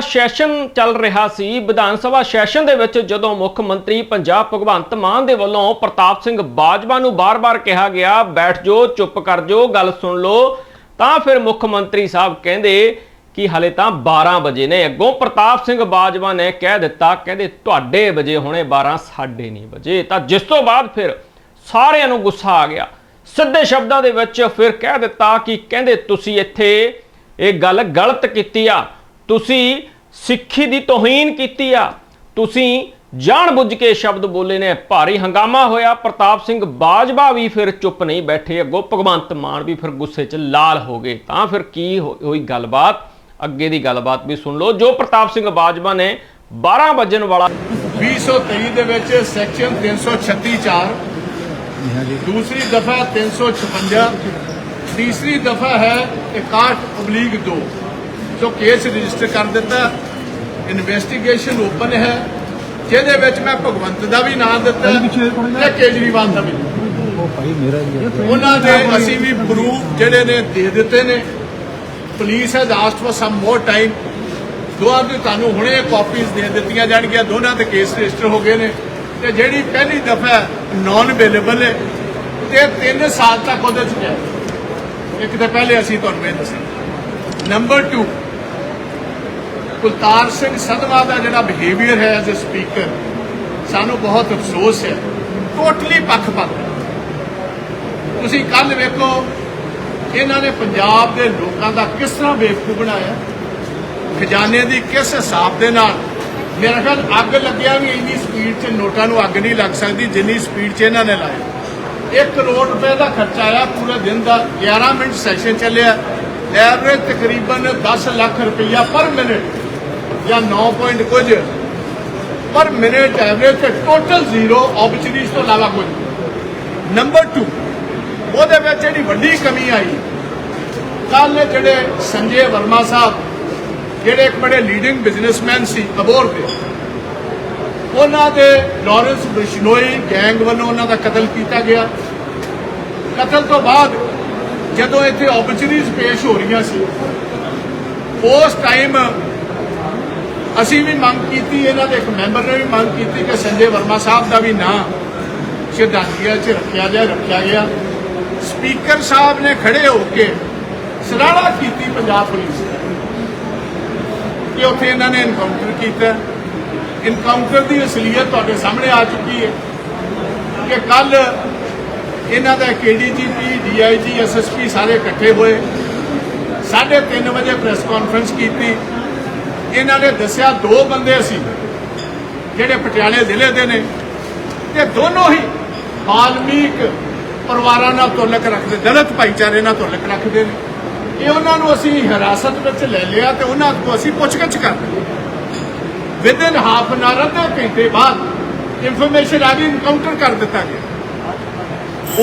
Session ਚੱਲ ਰਿਹਾ ਸੀ। Vidhan Sabha session ਦੇ ਵਿੱਚ ਜਦੋਂ ਮੁੱਖ ਮੰਤਰੀ ਪੰਜਾਬ ਭਗਵੰਤ ਮਾਨ ਦੇ ਵੱਲੋਂ ਪ੍ਰਤਾਪ ਸਿੰਘ ਬਾਜਵਾ ਨੂੰ ਬਾਰ-ਬਾਰ ਕਿਹਾ ਗਿਆ, ਬੈਠ ਜਾਓ ਚੁੱਪ ਕਰ ਜਾਓ ਗੱਲ ਸੁਣ ਲਓ। ਤਾਂ ਫਿਰ ਮੁੱਖ ਮੰਤਰੀ ਸਾਹਿਬ ਕਹਿੰਦੇ ਕਿ ਹਲੇ ਤਾਂ 12 ਵਜੇ ਨੇ। ਅੱਗੋਂ ਪ੍ਰਤਾਪ ਸਿੰਘ ਬਾਜਵਾ ਨੇ ਕਹਿ ਦਿੱਤਾ, ਕਹਿੰਦੇ, ਤੁਹਾਡੇ ਵਜੇ ਹੋਣੇ 12 ਸਾਡੇ ਨਹੀਂ ਵਜੇ। ਤਾਂ ਜਿਸ ਤੋਂ ਬਾਅਦ ਫਿਰ ਸਾਰਿਆਂ ਨੂੰ ਗੁੱਸਾ ਆ ਗਿਆ। ਸਿੱਧੇ ਸ਼ਬਦਾਂ ਦੇ ਵਿੱਚ ਫਿਰ ਕਹਿ ਦਿੱਤਾ ਕਿ ਕਹਿੰਦੇ, ਤੁਸੀਂ ਇੱਥੇ ਇਹ ਗੱਲ ਗਲਤ ਕੀਤੀ ਆ। ਤੁਸੀਂ ਸਿੱਖੀ ਦੀ ਤੋਹੀਨ ਕੀਤੀ ਆ। ਤੁਸੀਂ ਜਾਣਬੁੱਝ ਕੇ ਸ਼ਬਦ ਬੋਲੇ ਨੇ। ਭਾਰੀ ਹੰਗਾਮਾ ਹੋਇਆ। ਪ੍ਰਤਾਪ ਸਿੰਘ ਬਾਜਵਾ ਵੀ ਫਿਰ ਚੁੱਪ ਨਹੀਂ ਬੈਠੇ ਅੱਗੋਂ ਭਗਵੰਤ ਮਾਨ ਵੀ ਫਿਰ ਗੁੱਸੇ 'ਚ ਲਾਲ ਹੋ ਗਏ। ਤਾਂ ਫਿਰ ਕੀ ਹੋਈ ਗੱਲਬਾਤ? ਅੱਗੇ ਦੀ ਗੱਲਬਾਤ ਵੀ ਸੁਣ ਲਓ। ਜੋ ਪ੍ਰਤਾਪ ਸਿੰਘ ਬਾਜਵਾ ਨੇ 12 ਵਜਣ ਵਾਲਾ 2023 ਦੇ ਵਿੱਚ ਸੈਕਸ਼ਨ 336 4 ਦੂਸਰੀ ਦਫਾ 356 ਤੀਸਰੀ ਦਫਾ ਹੈ 61 2 ਜੋ ਕੇਸ ਰਜਿਸਟਰ ਕਰ ਦਿੱਤਾ ਇਨਵੈਸਟੀਗੇਸ਼ਨ ਓਪਨ ਹੈ ਜਿਹਦੇ ਵਿੱਚ ਮੈਂ ਭਗਵੰਤ ਦਾ ਵੀ ਨਾਮ ਦਿੱਤਾ ਤੇ ਕੇਜਰੀਵਾਲ ਦਾ ਵੀ। ਭਾਈ ਮੇਰਾ ਵੀ ਹੈ। ਉਹਨਾਂ ਦੇ ਅਸੀਂ ਵੀ ਪ੍ਰੂਫ ਜਿਹੜੇ ਨੇ ਦੇ ਦਿੱਤੇ ਨੇ। Police has asked for some more time ਦੋਹਾਂ ਦੀ ਤੁਹਾਨੂੰ ਹੁਣੇ ਕਾਪੀਜ਼ ਦੇ ਦਿੱਤੀਆਂ ਜਾਣਗੀਆਂ। ਦੋਨਾਂ ਤੇ ਕੇਸ ਰਜਿਸਟਰ ਹੋ ਗਏ ਨੇ। ਤੇ ਜਿਹੜੀ ਪਹਿਲੀ ਦਫਾ ਨਾਨ ਅਵੇਲੇਬਲ ਹੈ ਤੇ 3 ਸਾਲ ਤੱਕ ਉਹਦੇ ਚ ਹੈ। ਇੱਕ ਤੇ ਪਹਿਲੇ ਅਸੀਂ ਤੁਹਾਨੂੰ ਇਹ ਦੱਸਿਆ ਨੰਬਰ 2 ਕੁਲਤਾਰ ਸਿੰਘ ਸੰਧਵਾ ਦਾ ਜਿਹੜਾ ਬਿਹੇਵੀਅਰ ਹੈ ਐਜ਼ ਅ ਸਪੀਕਰ ਸਾਨੂੰ ਬਹੁਤ ਅਫਸੋਸ ਹੈ। ਟੋਟਲੀ ਪੱਖਪਾਤ ਹੈ ਤੁਸੀਂ ਕੱਲ ਵੇਖੋ, ਇਹਨਾਂ ਨੇ ਪੰਜਾਬ ਦੇ ਲੋਕਾਂ ਦਾ ਕਿਸ ਤਰ੍ਹਾਂ ਬੇਵਕੂਫ ਬਣਾਇਆ। ਖਜ਼ਾਨੇ ਦੀ ਕਿਸ ਹਿਸਾਬ ਦੇ ਨਾਲ। ਮੇਰਾ ਖਿਆਲ ਅੱਗ ਲੱਗਿਆ ਵੀ ਇੰਨੀ ਸਪੀਡ 'ਚ ਨੋਟਾਂ ਨੂੰ ਅੱਗ ਨਹੀਂ ਲੱਗ ਸਕਦੀ, ਜਿੰਨੀ ਸਪੀਡ 'ਚ ਇਹਨਾਂ ਨੇ ਲਾਇਆ। 1 ਕਰੋੜ ਰੁਪਏ ਦਾ ਖਰਚਾ ਆਇਆ ਪੂਰੇ ਦਿਨ ਦਾ 11 ਮਿੰਟ ਸੈਸ਼ਨ ਚੱਲਿਆ। ਐਵਰੇਜ ਤਕਰੀਬਨ 10 ਲੱਖ ਰੁਪਈਆ ਪਰ ਮਿੰਟ ਜਾਂ 9 ਪੁਆਇੰਟ ਕੁਝ। ਪਰ ਮਿੰਟ ਐਵਰੇਜ ਤੇ ਟੋਟਲ ਜ਼ੀਰੋ ਆਬਚਰੀਜ਼ ਤੋਂ ਇਲਾਵਾ ਕੁਝ ਨੰਬਰ 2 ਉਹਦੇ ਵਿੱਚ ਜਿਹੜੀ ਵੱਡੀ ਕਮੀ ਆਈ ਕੱਲ ਜਿਹੜੇ ਸੰਜੇ ਵਰਮਾ ਸਾਹਿਬ, ਜਿਹੜੇ ਇੱਕ ਬੜੇ ਲੀਡਿੰਗ ਬਿਜ਼ਨਸਮੈਨ ਸੀ, ਅਬੋਰ ਦੇ, ਉਹਨਾਂ ਦੇ ਲਾਰੈਂਸ ਬਿਸ਼ਨੋਈ ਗੈਂਗ ਵੱਲੋਂ ਉਹਨਾਂ ਦਾ ਕਤਲ ਕੀਤਾ ਗਿਆ। ਕਤਲ ਤੋਂ ਬਾਅਦ ਜਦੋਂ ਇੱਥੇ ਓਬਚਰੀਜ਼ ਪੇਸ਼ ਹੋ ਰਹੀਆਂ ਸੀ, ਉਸ ਟਾਈਮ ਅਸੀਂ ਵੀ ਮੰਗ ਕੀਤੀ, ਇਹਨਾਂ ਦੇ ਇੱਕ ਮੈਂਬਰ ਨੇ ਵੀ ਮੰਗ ਕੀਤੀ ਕਿ ਸੰਜੇ ਵਰਮਾ ਸਾਹਿਬ ਦਾ ਵੀ ਨਾਂ ਸ਼ਰਧਾਂਜਲੀ 'ਚ ਰੱਖਿਆ ਜਾਏ, ਰੱਖਿਆ ਗਿਆ। ਸਪੀਕਰ ਸਾਹਿਬ ਨੇ ਖੜੇ ਹੋ ਕੇ ਸਰਾਹਨਾ ਕੀਤੀ ਪੰਜਾਬ ਪੁਲਿਸ ਕਿ ਉੱਥੇ ਇਹਨਾਂ ਨੇ ਇਨਕਾਊਂਟਰ ਕੀਤਾ। ਇਨਕਾਊਂਟਰ ਦੀ ਅਸਲੀਅਤ ਤੁਹਾਡੇ ਸਾਹਮਣੇ ਆ ਚੁੱਕੀ ਹੈ ਕਿ ਕੱਲ ਇਹਨਾਂ ਦਾ ਕੇਡੀਜੀਪੀ ਡੀਆਈਜੀ ਐਸਐਸਪੀ ਸਾਰੇ ਇਕੱਠੇ ਹੋਏ। 3:30 ਵਜੇ ਪ੍ਰੈਸ ਕਾਨਫਰੰਸ ਕੀਤੀ। ਇਹਨਾਂ ਨੇ ਦੱਸਿਆ ਦੋ ਬੰਦੇ ਸੀ ਜਿਹੜੇ ਪਟਿਆਲੇ ਜ਼ਿਲ੍ਹੇ ਦੇ ਨੇ ਤੇ ਦੋਨੋਂ ਹੀ ਬਾਲਮੀਕ ਪਰਿਵਾਰਾਂ ਨਾਲ ਤੁਲਕ ਰੱਖਦੇ, ਦਲਿਤ ਭਾਈਚਾਰੇ ਨਾਲ ਤੁਲਕ ਰੱਖਦੇ ਨੇ। ਇਹ ਉਹਨਾਂ ਨੂੰ ਅਸੀਂ ਹਿਰਾਸਤ ਵਿੱਚ ਲੈ ਲਿਆ ਤੇ ਉਹਨਾਂ ਤੋਂ ਅਸੀਂ ਪੁੱਛਗਿੱਛ ਕਰ ਲਈ। ਹਾਫ ਐਨ ਆਵਰ ਅੱਧੇ ਘੰਟੇ ਬਾਅਦ ਇਨਫੋਰਮੇਸ਼ਨ ਆ ਗਈ ਇਨਕਾਊਂਟਰ ਕਰ ਦਿੱਤਾ ਗਿਆ।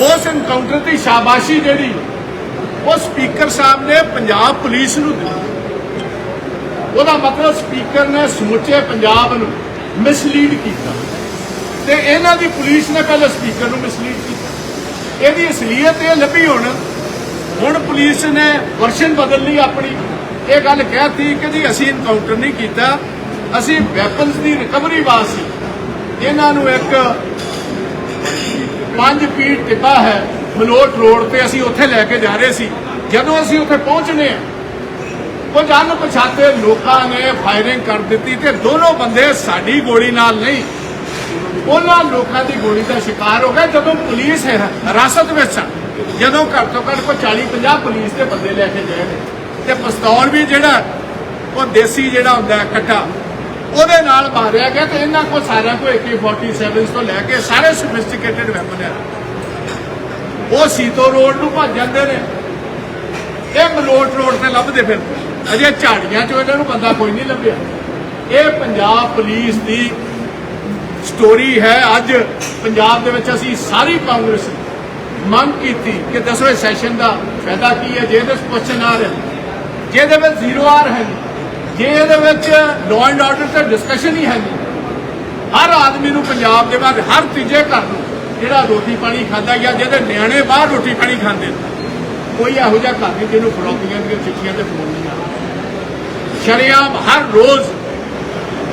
ਉਸ ਇਨਕਾਊਂਟਰ ਦੀ ਸ਼ਾਬਾਸ਼ੀ ਜਿਹੜੀ, ਉਹ ਸਪੀਕਰ ਸਾਹਿਬ ਨੇ ਪੰਜਾਬ ਪੁਲਿਸ ਨੂੰ ਦਿੱਤੀ। ਉਹਦਾ ਮਤਲਬ ਸਪੀਕਰ ਨੇ ਸਮੁੱਚੇ ਪੰਜਾਬ ਨੂੰ ਮਿਸਲੀਡ ਕੀਤਾ। ਤੇ ਇਹਨਾਂ ਦੀ ਪੁਲਿਸ ਨੇ ਪਹਿਲਾਂ ਸਪੀਕਰ ਨੂੰ ਮਿਸਲੀਡ ਕੀਤਾ। ਇਹਦੀ ਅਸਲੀਅਤ ਇਹ ਲੱਭੀ ਹੁਣ। ਹੁਣ ਪੁਲਿਸ ਨੇ ਵਰਸ਼ਨ ਬਦਲ ਲਈ ਆਪਣੀ। ਇਹ ਗੱਲ ਕਹਿਤੀ ਕਿ ਜੀ ਅਸੀਂ ਇਨਕਾਊਂਟਰ ਨਹੀਂ ਕੀਤਾ। ਅਸੀਂ ਵੈਪਨਸ ਦੀ ਰਿਕਵਰੀ ਵਾਸਤੇ। ਇਹਨਾਂ ਨੂੰ ਇੱਕ ਪੰਜ ਪੀੜ ਟਿੱਬਾ ਹੈ, ਮਲੋਟ ਰੋਡ ਤੇ ਅਸੀਂ ਉੱਥੇ ਲੈ ਕੇ ਜਾ ਰਹੇ ਸੀ। ਜਦੋਂ ਅਸੀਂ ਉੱਥੇ ਪਹੁੰਚਨੇ ਆ ਕੁਝ ਅਣਪਛਾਤੇ ਲੋਕਾਂ ਨੇ ਫਾਇਰਿੰਗ ਕਰ ਦਿੱਤੀ ਤੇ ਦੋਨੋਂ ਬੰਦੇ ਸਾਡੀ ਗੋਲੀ ਨਾਲ ਨਹੀਂ, ਉਹਨਾਂ ਲੋਕਾਂ ਦੀ ਗੋਲੀ ਦਾ ਸ਼ਿਕਾਰ ਹੋ ਗਏ ਜਦੋਂ ਪੁਲਿਸ ਹੈ, ਹਿਰਾਸਤ ਵਿੱਚ ਸਨ ਜਦੋਂ ਘੱਟ ਤੋਂ ਘੱਟ ਕੋਈ 40 50 ਪੁਲਿਸ ਦੇ ਬੰਦੇ ਲੈ ਕੇ ਗਏ ਨੇ। ਤੇ ਪਿਸਤੌਲ ਵੀ ਜਿਹੜਾ, ਉਹ ਦੇਸੀ ਜਿਹੜਾ ਹੁੰਦਾ ਹੈ ਕੱਟਾ ਉਹਦੇ ਨਾਲ ਮਾਰਿਆ ਗਿਆ ਤੇ ਇਹਨਾਂ ਕੋਲ ਸਾਰਿਆਂ ਕੋਲ AK47 ਤੋਂ ਲੈ ਕੇ ਸਾਰੇ ਸੋਫਿਸਟੀਕੇਟਡ ਵੈਪਨ ਹੈ ਉਹ ਸੀਤੋ ਰੋਡ ਨੂੰ ਭੱਜ ਜਾਂਦੇ ਨੇ। ਇਹ ਮਲੋਟ ਰੋਡ ਤੇ ਲੱਭਦੇ ਫਿਰ ਅਜੇ ਝਾੜੀਆਂ ਚੋਂ ਇਹਨਾਂ ਨੂੰ ਬੰਦਾ ਕੋਈ ਨਹੀਂ ਲੱਭਿਆ। ਇਹ ਪੰਜਾਬ ਪੁਲਿਸ ਦੀ ਸਟੋਰੀ ਹੈ। ਅੱਜ ਪੰਜਾਬ ਦੇ ਵਿੱਚ ਅਸੀਂ ਸਾਰੀ ਕਾਂਗਰਸ ਮੰਗ ਕੀਤੀ ਕਿ ਦਸਵੇਂ ਸੈਸ਼ਨ ਦਾ ਫਾਇਦਾ ਕੀ ਹੈ? ਜੇ ਇਹਦੇ ਕੁਐਸਚਨ ਆ ਰਹੇ ਜਿਹਦੇ ਵਿੱਚ ਜ਼ੀਰੋ ਆਰ ਹੈ, ਜੇ ਇਹਦੇ ਵਿੱਚ ਲਾਅ ਐਂਡ ਆਰਡਰ ਤੇ ਡਿਸਕਸ਼ਨ ਹੀ ਹੈ ਨਹੀਂ, ਹਰ ਆਦਮੀ ਨੂੰ ਪੰਜਾਬ ਦੇ ਬਾਅਦ ਹਰ ਤੀਜੇ ਘਰ ਨੂੰ ਜਿਹੜਾ ਰੋਟੀ ਪਾਣੀ ਖਾਂਦਾ ਜਾਂ ਜਿਹਦੇ ਨਿਆਣੇ ਬਾਹਰ ਰੋਟੀ ਪਾਣੀ ਖਾਂਦੇ ਕੋਈ ਇਹੋ ਜਿਹਾ ਘਰ ਨਹੀਂ ਜਿਹਨੂੰ ਫੜੋਤੀਆਂ ਦੀਆਂ ਚਿੱਠੀਆਂ ਤੇ ਫੋਨ ਨਹੀਂ ਸ਼ਰੇਆਮ ਹਰ ਰੋਜ਼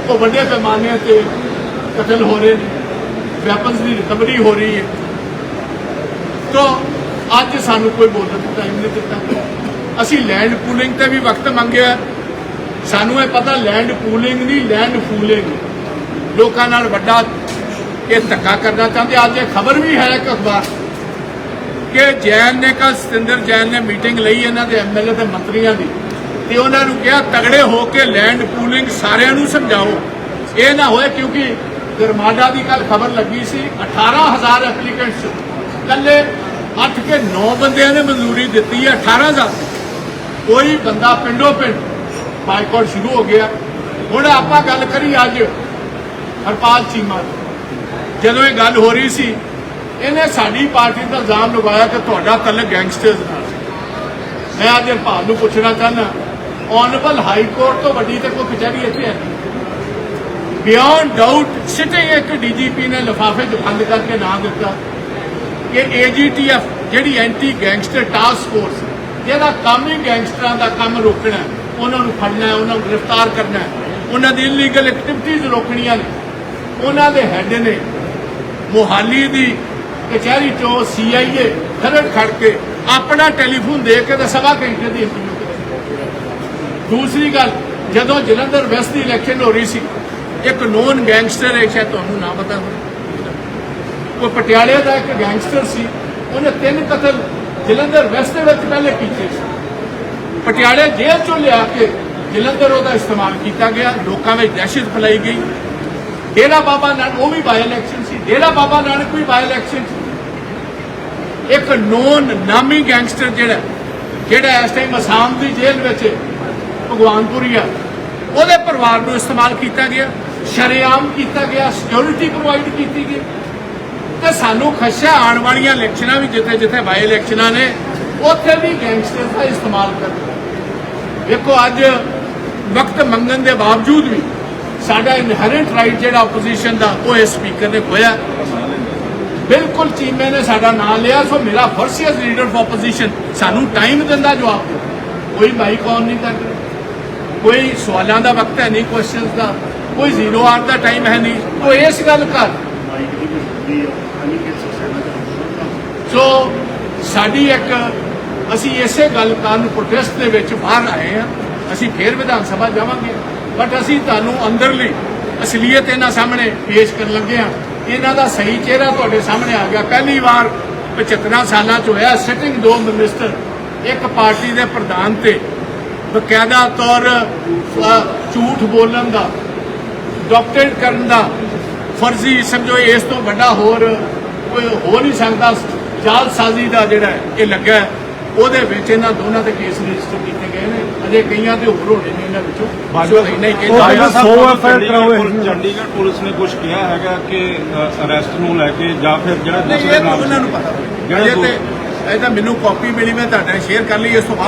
ਉਹ ਵੱਡੇ ਪੈਮਾਨੇ ਤੇ ਕਤਲ ਹੋ ਰਹੇ ਨੇ ਵੈਪਨਸ ਦੀ ਰਿਕਵਰੀ ਹੋ ਰਹੀ ਹੈ। ਤਾਂ ਅੱਜ ਸਾਨੂੰ ਕੋਈ ਬੋਲਣ ਦਾ ਟਾਈਮ ਨਹੀਂ ਦਿੱਤਾ। ਅਸੀਂ ਲੈਂਡ ਪੂਲਿੰਗ ਤੇ ਵੀ ਵਕਤ ਮੰਗਿਆ। ਸਾਨੂੰ ਇਹ ਪਤਾ ਲੈਂਡ ਪੂਲਿੰਗ ਨਹੀਂ ਲੈਂਡ ਫੂਲਿੰਗ ਲੋਕਾਂ ਨਾਲ ਵੱਡਾ ਇਹ ਧੱਕਾ ਕਰਨਾ ਚਾਹੁੰਦੇ ਅੱਜ ਇਹ ਖਬਰ ਵੀ ਹੈ ਇੱਕ ਅਖਬਾਰ। ਕਿ ਜੈਨ ਨੇ ਕੱਲ ਸਤਿੰਦਰ ਜੈਨ ਨੇ ਮੀਟਿੰਗ ਲਈ ਇਹਨਾਂ ਦੇ ਐਮਐਲਏ ਤੇ ਮੰਤਰੀਆਂ ਦੀ। ਤੇ ਉਹਨਾਂ ਨੂੰ ਕਿਹਾ, ਤਗੜੇ ਹੋ ਕੇ ਲੈਂਡ ਪੂਲਿੰਗ ਸਾਰਿਆਂ ਨੂੰ ਸਮਝਾਓ। ਇਹ ਨਾ ਹੋਏ ਕਿਉਂਕਿ ਗਰਮਾਡਾ ਦੀ ਕੱਲ ਖਬਰ ਲੱਗੀ ਸੀ 18000 ਐਪਲੀਕੈਂਟਸ ਕੱਲੇ 8 ਕੇ 9 ਬੰਦਿਆਂ ਨੇ ਮਨਜ਼ੂਰੀ ਦਿੱਤੀ ਹੈ 18000 ਕੋਈ ਬੰਦਾ ਪਿੰਡੋ ਪਿੰਡ ਬਾਈਕਾਟ ਸ਼ੁਰੂ ਹੋ ਗਿਆ। ਹੁਣ ਆਪਾਂ ਗੱਲ ਕਰੀ ਅੱਜ ਹਰਪਾਲ ਚੀਮਾ ਦੀ। ਜਦੋਂ ਇਹ ਗੱਲ ਹੋ ਰਹੀ ਸੀ, ਇਹਨੇ ਸਾਡੀ ਪਾਰਟੀ ਦਾ ਇਲਜ਼ਾਮ ਲਗਾਇਆ ਕਿ ਤੁਹਾਡਾ ਤਲਕ ਗੈਂਗਸਟਰਸ ਨਾਲ। ਮੈਂ ਅੱਜ ਹਰਪਾਲ ਨੂੰ ਪੁੱਛਣਾ ਚਾਹੁੰਦਾ ਆਨਰੇਬਲ ਹਾਈ ਕੋਰਟ ਤੋਂ ਵੱਡੀ ਤੇ ਕੋਈ ਕਚਹਿਰੀ ਇੱਥੇ ਹੈ ਬਿਯੋਂਡ ਡਾਊਟ ਸਿਟਿੰਗ ਇੱਕ ਡੀਜੀਪੀ ਨੇ ਲਿਫਾਫੇ 'ਚ ਬੰਦ ਕਰਕੇ ਨਾਂ ਦਿੱਤਾ ਕਿ ਏਜੀਟੀਐਫ ਜਿਹੜੀ ਐਂਟੀ ਗੈਂਗਸਟਰ ਟਾਸਕ ਫੋਰਸ ਜਿਹਦਾ ਕੰਮ ਹੀ ਗੈਂਗਸਟਰਾਂ ਦਾ ਕੰਮ ਰੋਕਣਾ ਉਹਨਾਂ ਨੂੰ ਫੜਨਾ ਉਹਨਾਂ ਨੂੰ ਗ੍ਰਿਫਤਾਰ ਕਰਨਾ ਉਹਨਾਂ ਦੀ ਇਲੀਗਲ ਐਕਟੀਵਿਟੀਜ਼ ਰੋਕਣੀਆਂ ਨੇ। ਉਹਨਾਂ ਦੇ ਹੈੱਡ ਨੇ ਮੋਹਾਲੀ ਦੀ ਕਚਹਿਰੀ ਚੋਂ ਸੀਆਈਏ ਖਰੜ ਖੜ ਕੇ ਆਪਣਾ ਟੈਲੀਫੋਨ ਦੇ ਕੇ ਤੇ ਸਵਾ ਘੰਟੇ ਦੀ ਇੰਟਰਵਿਊ ਕਰਾਈ। ਦੂਸਰੀ ਗੱਲ, ਜਦੋਂ ਜਲੰਧਰ ਵੈਸਟ ਦੀ ਇਲੈਕਸ਼ਨ ਹੋ ਰਹੀ ਸੀ, ਇੱਕ ਨੋਨ ਗੈਂਗਸਟਰ ਹੈ, ਸ਼ਾਇਦ ਤੁਹਾਨੂੰ ਨਾ ਪਤਾ ਹੋਵੇ। ਕੋਈ ਪਟਿਆਲੇ ਦਾ ਇੱਕ ਗੈਂਗਸਟਰ ਸੀ, ਉਹਨੇ ਤਿੰਨ ਕਤਲ ਜਲੰਧਰ ਵੈਸਟ ਦੇ ਵਿੱਚ ਪਹਿਲੇ ਕੀਤੇ ਸੀ। ਪਟਿਆਲੇ ਜੇਲ੍ਹ ਚੋਂ ਲਿਆ ਕੇ ਜਲੰਧਰ ਉਹਦਾ ਇਸਤੇਮਾਲ ਕੀਤਾ ਗਿਆ, ਲੋਕਾਂ ਵਿੱਚ ਦਹਿਸ਼ਤ ਫੈਲਾਈ ਗਈ। ਡੇਰਾ ਬਾਬਾ ਨਾਨਕ, ਉਹ ਵੀ ਬਾਈ ਇਲੈਕਸ਼ਨ ਸੀ, ਡੇਰਾ ਬਾਬਾ ਨਾਨਕ ਵੀ ਬਾਈ ਇਲੈਕਸ਼ਨ ਸੀ। ਇੱਕ ਨੋਨ ਨਾਮੀ ਗੈਂਗਸਟਰ ਜਿਹੜਾ ਜਿਹੜਾ ਇਸ ਟਾਈਮ ਅਸਾਮ ਦੀ ਜੇਲ੍ਹ ਵਿੱਚ ਹੈ, ਭਗਵਾਨਪੁਰੀਆ ਉਹਦੇ ਪਰਿਵਾਰ ਨੂੰ ਇਸਤੇਮਾਲ ਕੀਤਾ ਗਿਆ ਸ਼ਰੇਆਮ ਕੀਤਾ ਗਿਆ ਸਿਕਿਉਰਿਟੀ ਪ੍ਰੋਵਾਈਡ ਕੀਤੀ ਗਈ। ਤੇ ਸਾਨੂੰ ਖਸ਼ਾ ਆਉਣ ਵਾਲੀਆਂ ਇਲੈਕਸ਼ਨਾਂ ਵੀ ਜਿੱਥੇ ਜਿੱਥੇ ਬਾਈ ਇਲੈਕਸ਼ਨਾਂ ਨੇ ਉੱਥੇ ਵੀ ਗੈਂਗਸਟਰ ਦਾ ਇਸਤੇਮਾਲ ਕਰਦੇ ਵੇਖੋ ਅੱਜ ਵਕਤ ਮੰਗਣ ਦੇ ਬਾਵਜੂਦ ਵੀ ਸਾਡਾ ਇਨਹੈਰੈਂਟ ਰਾਈਟ ਜਿਹੜਾ ਆਪੋਜੀਸ਼ਨ ਦਾ ਉਹ ਇਸ ਸਪੀਕਰ ਨੇ ਖੋਇਆ। ਬਿਲਕੁਲ ਚੀਮੇ ਨੇ ਸਾਡਾ ਨਾਮ ਲਿਆ ਸੋ ਮੇਰਾ ਫਰਜ਼ ਲੀਡਰ ਆਫ ਆਪੋਜੀਸ਼ਨ ਸਾਨੂੰ ਟਾਈਮ ਦਿੰਦਾ ਜਵਾਬ ਕੋਈ ਮਾਈਕ ਆਨ ਨਹੀਂ ਕਰਦਾ ਕੋਈ ਸਵਾਲਾਂ ਦਾ ਵਕਤ ਹੈ ਨਹੀਂ ਕੁਐਸਚਨਸ ਦਾ, ਕੋਈ ਜ਼ੀਰੋ ਆਰ ਦਾ ਟਾਈਮ ਹੈ ਨਹੀਂ। ਤੋ ਇਸ ਗੱਲ ਕਰ। ਸੋ ਸਾਡੀ ਇੱਕ, ਅਸੀਂ ਇਸੇ ਗੱਲ ਕਾਰਨ ਪ੍ਰੋਟੈਸਟ ਦੇ ਵਿੱਚ ਬਾਹਰ ਆਏ ਹਾਂ। ਅਸੀਂ ਫੇਰ ਵਿਧਾਨ ਸਭਾ ਜਾਵਾਂਗੇ। ਬਟ ਅਸੀਂ ਤੁਹਾਨੂੰ ਅੰਦਰਲੀ ਅਸਲੀਅਤ ਇਹਨਾਂ ਸਾਹਮਣੇ ਪੇਸ਼ ਕਰਨ ਲੱਗੇ ਹਾਂ। ਇਹਨਾਂ ਦਾ ਸਹੀ ਚਿਹਰਾ ਤੁਹਾਡੇ ਸਾਹਮਣੇ ਆ ਗਿਆ। ਪਹਿਲੀ ਵਾਰ 75 ਸਾਲਾਂ ਚ ਹੋਇਆ। ਸਿਟਿੰਗ ਦੋ ਮਿਨਿਸਟਰ ਇੱਕ ਪਾਰਟੀ ਦੇ ਪ੍ਰਧਾਨ ਤੇ ਬਕਾਇਦਾ ਤੌਰ ਝੂਠ ਬੋਲਣ ਦਾ ਡਾਕਟਰੇਟ ਕਰਨ ਦਾ ਫਰਜ਼ੀ ਸਮਝੋ ਇਸ ਤੋਂ ਵੱਡਾ ਹੋਰ ਕੋਈ ਹੋ ਨਹੀਂ ਸਕਦਾ। ਜਾਲਸਾਜ਼ੀ ਦਾ ਜਿਹੜਾ ਇਹ ਲੱਗਾ। ਉਹਦੇ ਵਿੱਚ ਇਹਨਾਂ ਦੋਨਾਂ ਦੇ ਕੇਸ ਰਜਿਸਟਰ ਕੀਤੇ ਗਏ ਨੇ। ਅਜੇ ਕਈਆਂ ਦੇ ਹੋਰ ਹੋਣੇ ਨੇ ਇਹਨਾਂ ਵਿੱਚੋਂ। ਬਾਜਵਾ ਸੋ ਇੰਨਾ ਹੀ ਉਹ ਕਹਿੰਦਾ ਕਹਿੰਦਾ ਸਾਹਿਬ, 100 FIR ਚੰਡੀਗੜ੍ਹ ਕਰਾਓ ਪੁਲਿਸ- ਚੰਡੀਗੜ੍ਹ ਪੁਲਿਸ ਨੇ ਕੁਝ ਕਿਹਾ ਹੈਗਾ ਕਿ ਅਰੈਸਟ ਨੂੰ ਲੈ ਕੇ ਜਾਂ ਫਿਰ ਜਿਹੜਾ ਨਹੀਂ ਦੂਸਰੇ ਇਹ ਤਾਂ ਨਾਮ ਉਹਨਾਂ ਨੂੰ ਪਤਾ। ਜਿਹੜਾ ਤੇ ਤਾਂ ਮੈਨੂੰ ਕਾਪੀ ਮਿਲੀ ਮੈਂ ਤੁਹਾਡੇ ਨਾਲ ਸ਼ੇਅਰ ਕਰ ਲਈ ਇਸ ਤੋਂ ਬਾਅਦ